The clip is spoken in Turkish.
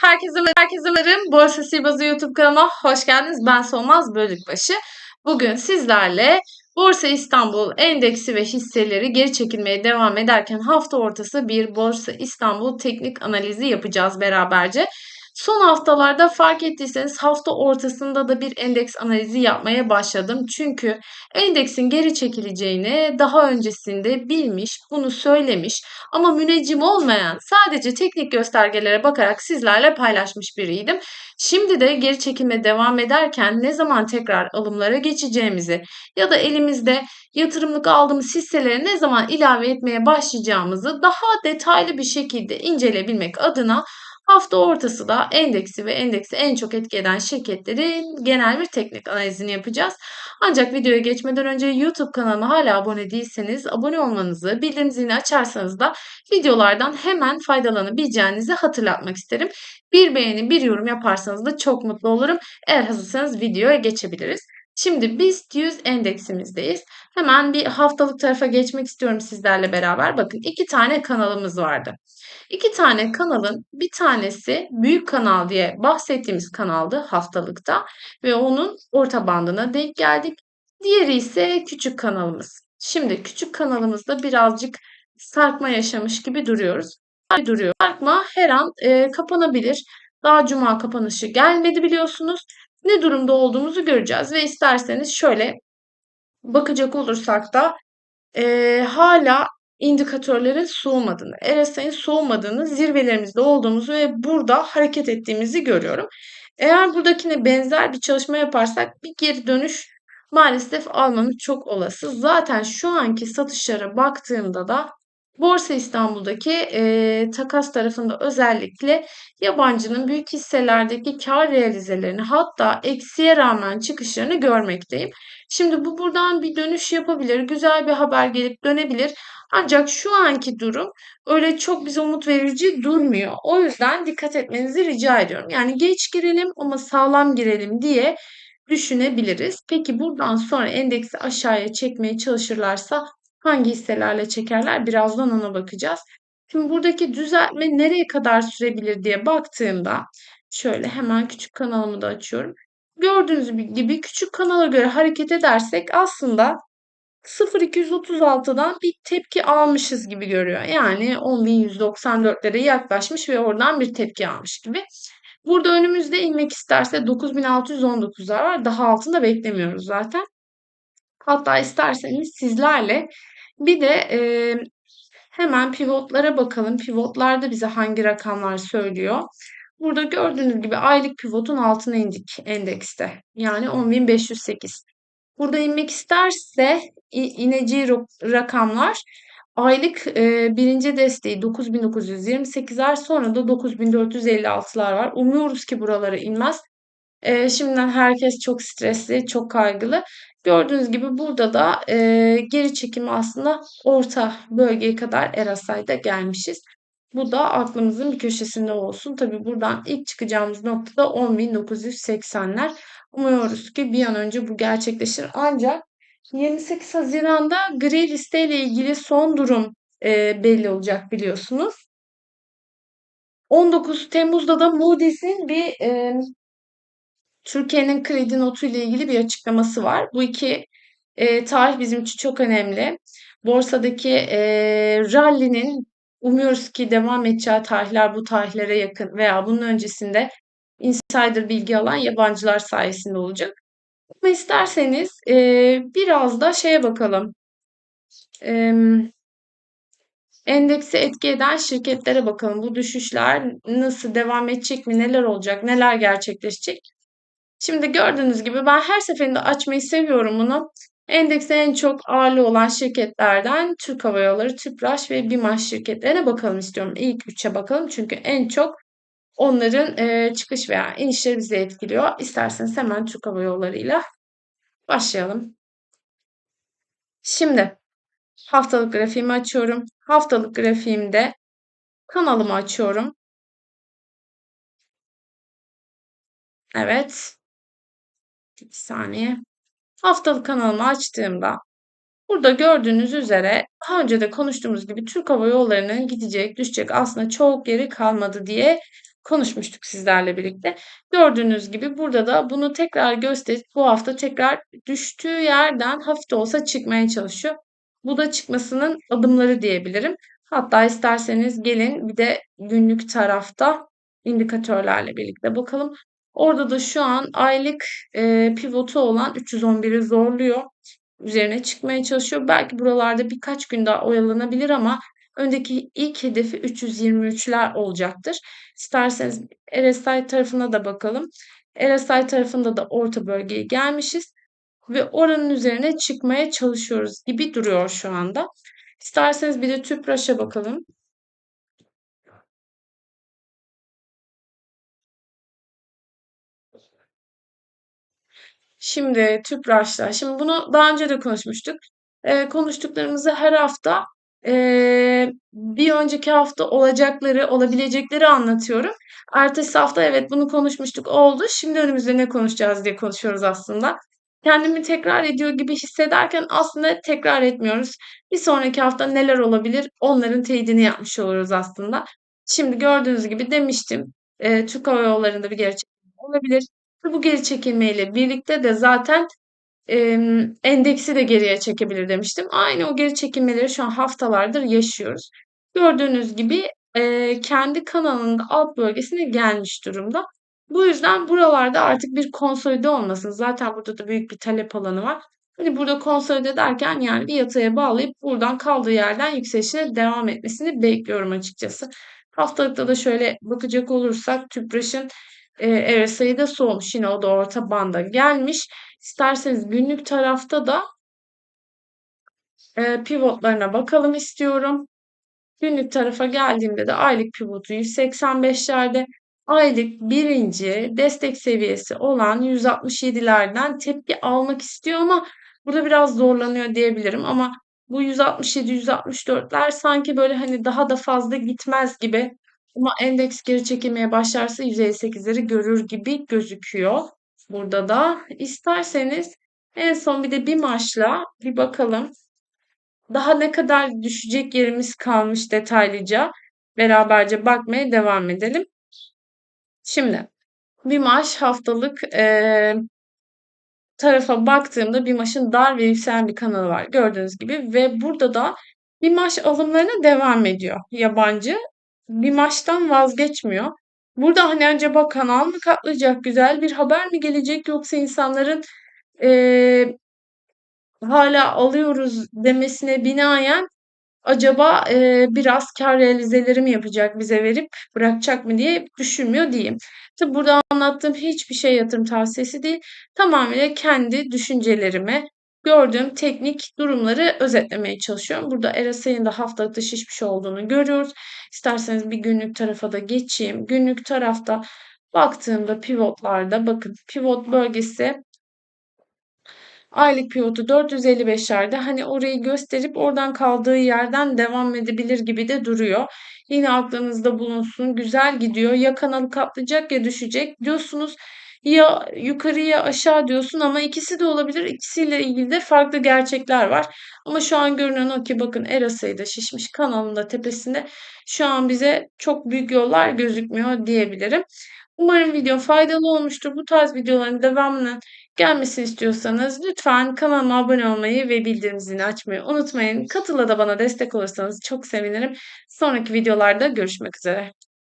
Herkese herkese merhaba. Borsa Sirbazı YouTube kanalıma hoş geldiniz. Ben Solmaz Bölükbaşı. Bugün sizlerle Borsa İstanbul endeksi ve hisseleri geri çekilmeye devam ederken hafta ortası bir Borsa İstanbul teknik analizi yapacağız beraberce. Son haftalarda fark ettiyseniz hafta ortasında da bir endeks analizi yapmaya başladım. Çünkü endeksin geri çekileceğini daha öncesinde bilmiş, bunu söylemiş ama müneccim olmayan sadece teknik göstergelere bakarak sizlerle paylaşmış biriydim. Şimdi de geri çekilme devam ederken ne zaman tekrar alımlara geçeceğimizi ya da elimizde yatırımlık aldığımız hisseleri ne zaman ilave etmeye başlayacağımızı daha detaylı bir şekilde inceleyebilmek adına Hafta ortası da endeksi ve endeksi en çok etki eden şirketlerin genel bir teknik analizini yapacağız. Ancak videoya geçmeden önce YouTube kanalıma hala abone değilseniz abone olmanızı, bildirim zilini açarsanız da videolardan hemen faydalanabileceğinizi hatırlatmak isterim. Bir beğeni, bir yorum yaparsanız da çok mutlu olurum. Eğer hazırsanız videoya geçebiliriz. Şimdi BIST 100 endeksimizdeyiz. Hemen bir haftalık tarafa geçmek istiyorum sizlerle beraber. Bakın iki tane kanalımız vardı. İki tane kanalın bir tanesi büyük kanal diye bahsettiğimiz kanaldı haftalıkta ve onun orta bandına denk geldik. Diğeri ise küçük kanalımız. Şimdi küçük kanalımızda birazcık sarkma yaşamış gibi duruyoruz. Duruyor. Sarkma her an e, kapanabilir. Daha cuma kapanışı gelmedi biliyorsunuz. Ne durumda olduğumuzu göreceğiz ve isterseniz şöyle bakacak olursak da e, hala indikatörlerin soğumadığını, RSI'nin soğumadığını, zirvelerimizde olduğumuzu ve burada hareket ettiğimizi görüyorum. Eğer buradakine benzer bir çalışma yaparsak bir geri dönüş maalesef almamız çok olası. Zaten şu anki satışlara baktığımda da Borsa İstanbul'daki e, takas tarafında özellikle yabancının büyük hisselerdeki kar realizelerini hatta eksiye rağmen çıkışlarını görmekteyim. Şimdi bu buradan bir dönüş yapabilir, güzel bir haber gelip dönebilir. Ancak şu anki durum öyle çok bize umut verici durmuyor. O yüzden dikkat etmenizi rica ediyorum. Yani geç girelim ama sağlam girelim diye düşünebiliriz. Peki buradan sonra endeksi aşağıya çekmeye çalışırlarsa hangi hisselerle çekerler? Birazdan ona bakacağız. Şimdi buradaki düzeltme nereye kadar sürebilir diye baktığımda şöyle hemen küçük kanalımı da açıyorum. Gördüğünüz gibi küçük kanala göre hareket edersek aslında 0.236'dan bir tepki almışız gibi görüyor. Yani 10.194'lere yaklaşmış ve oradan bir tepki almış gibi. Burada önümüzde inmek isterse 9.619'lar var. Daha altında beklemiyoruz zaten. Hatta isterseniz sizlerle bir de e, hemen pivotlara bakalım. Pivotlarda bize hangi rakamlar söylüyor. Burada gördüğünüz gibi aylık pivotun altına indik endekste. Yani 10.508. Burada inmek isterse ineceği rakamlar aylık e, birinci desteği 9.928'ler sonra da 9.456'lar var. Umuyoruz ki buralara inmez. E, şimdiden herkes çok stresli, çok kaygılı. Gördüğünüz gibi burada da e, geri çekimi aslında orta bölgeye kadar Erasay'da gelmişiz. Bu da aklımızın bir köşesinde olsun. Tabi buradan ilk çıkacağımız noktada 10.980'ler. Umuyoruz ki bir an önce bu gerçekleşir. Ancak 28 Haziran'da gri liste ile ilgili son durum e, belli olacak biliyorsunuz. 19 Temmuz'da da Moody's'in bir e, Türkiye'nin kredi notu ile ilgili bir açıklaması var. Bu iki e, tarih bizim için çok önemli. Borsadaki e, rally'nin umuyoruz ki devam edeceği tarihler bu tarihlere yakın veya bunun öncesinde insider bilgi alan yabancılar sayesinde olacak. Ama isterseniz e, biraz da şeye bakalım. E, endeksi etki eden şirketlere bakalım. Bu düşüşler nasıl devam edecek mi? Neler olacak? Neler gerçekleşecek? Şimdi gördüğünüz gibi ben her seferinde açmayı seviyorum bunu. Endekste en çok ağırlığı olan şirketlerden Türk Hava Yolları, Tüpraş ve BİMAŞ şirketlerine bakalım istiyorum. İlk üçe bakalım çünkü en çok onların e, çıkış veya inişleri bizi etkiliyor. İsterseniz hemen Türk Hava Yolları'yla başlayalım. Şimdi haftalık grafiğimi açıyorum. Haftalık grafiğimde kanalımı açıyorum. Evet. Bir saniye. Haftalık kanalımı açtığımda burada gördüğünüz üzere daha önce de konuştuğumuz gibi Türk Hava Yolları'nın gidecek, düşecek aslında çok geri kalmadı diye konuşmuştuk sizlerle birlikte. Gördüğünüz gibi burada da bunu tekrar gösterip bu hafta tekrar düştüğü yerden hafif de olsa çıkmaya çalışıyor. Bu da çıkmasının adımları diyebilirim. Hatta isterseniz gelin bir de günlük tarafta indikatörlerle birlikte bakalım. Orada da şu an aylık e, pivotu olan 311'i zorluyor. Üzerine çıkmaya çalışıyor. Belki buralarda birkaç gün daha oyalanabilir ama öndeki ilk hedefi 323'ler olacaktır. İsterseniz RSI tarafına da bakalım. RSI tarafında da orta bölgeye gelmişiz ve oranın üzerine çıkmaya çalışıyoruz gibi duruyor şu anda. İsterseniz bir de TÜPRAŞ'a bakalım. Şimdi TÜPRAŞ'ta. Şimdi bunu daha önce de konuşmuştuk. Ee, konuştuklarımızı her hafta ee, bir önceki hafta olacakları, olabilecekleri anlatıyorum. Ertesi hafta evet bunu konuşmuştuk oldu. Şimdi önümüzde ne konuşacağız diye konuşuyoruz aslında. Kendimi tekrar ediyor gibi hissederken aslında tekrar etmiyoruz. Bir sonraki hafta neler olabilir onların teyidini yapmış oluruz aslında. Şimdi gördüğünüz gibi demiştim. E, Türk Hava Yolları'nda bir geri çekilme olabilir. Bu geri çekilmeyle birlikte de zaten Emm, endeksi de geriye çekebilir demiştim. Aynı o geri çekilmeleri şu an haftalardır yaşıyoruz. Gördüğünüz gibi, eee, kendi kanalının alt bölgesine gelmiş durumda. Bu yüzden buralarda artık bir konsolide olmasın. Zaten burada da büyük bir talep alanı var. Hani burada konsolide derken yani bir yataya bağlayıp buradan kaldığı yerden yükselişine devam etmesini bekliyorum açıkçası. Haftalıkta da şöyle bakacak olursak TÜPRAŞ'ın Eee, RSI'de soğumuş. Yine o da orta banda gelmiş. İsterseniz günlük tarafta da eee, pivotlarına bakalım istiyorum. Günlük tarafa geldiğimde de aylık pivotu 185'lerde, aylık birinci destek seviyesi olan 167'lerden tepki almak istiyor ama burada biraz zorlanıyor diyebilirim. Ama bu 167-164'ler sanki böyle hani daha da fazla gitmez gibi ama endeks geri çekilmeye başlarsa 158'leri görür gibi gözüküyor. Burada da isterseniz en son bir de bir maçla bir bakalım. Daha ne kadar düşecek yerimiz kalmış detaylıca beraberce bakmaya devam edelim. Şimdi bir maç haftalık e, tarafa baktığımda bir maçın dar ve yükselen bir kanalı var gördüğünüz gibi ve burada da bir maç alımlarına devam ediyor yabancı. Bir maçtan vazgeçmiyor. Burada hani acaba kanal mı katlayacak, güzel bir haber mi gelecek yoksa insanların e, hala alıyoruz demesine binaen acaba e, biraz kar realizeleri mi yapacak bize verip bırakacak mı diye düşünmüyor diyeyim. Tabi burada anlattığım hiçbir şey yatırım tavsiyesi değil. Tamamıyla kendi düşüncelerime gördüğüm teknik durumları özetlemeye çalışıyorum. Burada RSI'nin de haftalıkta şişmiş olduğunu görüyoruz. İsterseniz bir günlük tarafa da geçeyim. Günlük tarafta baktığımda pivotlarda bakın pivot bölgesi Aylık pivotu 455'lerde hani orayı gösterip oradan kaldığı yerden devam edebilir gibi de duruyor. Yine aklınızda bulunsun. Güzel gidiyor. Ya kanalı katlayacak ya düşecek diyorsunuz. Ya yukarı ya aşağı diyorsun ama ikisi de olabilir. İkisiyle ilgili de farklı gerçekler var. Ama şu an görünen o ki bakın Erasa'yı da şişmiş kanalında tepesinde şu an bize çok büyük yollar gözükmüyor diyebilirim. Umarım video faydalı olmuştur. Bu tarz videoların devamını gelmesini istiyorsanız lütfen kanalıma abone olmayı ve bildirim zilini açmayı unutmayın. Katıla da bana destek olursanız çok sevinirim. Sonraki videolarda görüşmek üzere.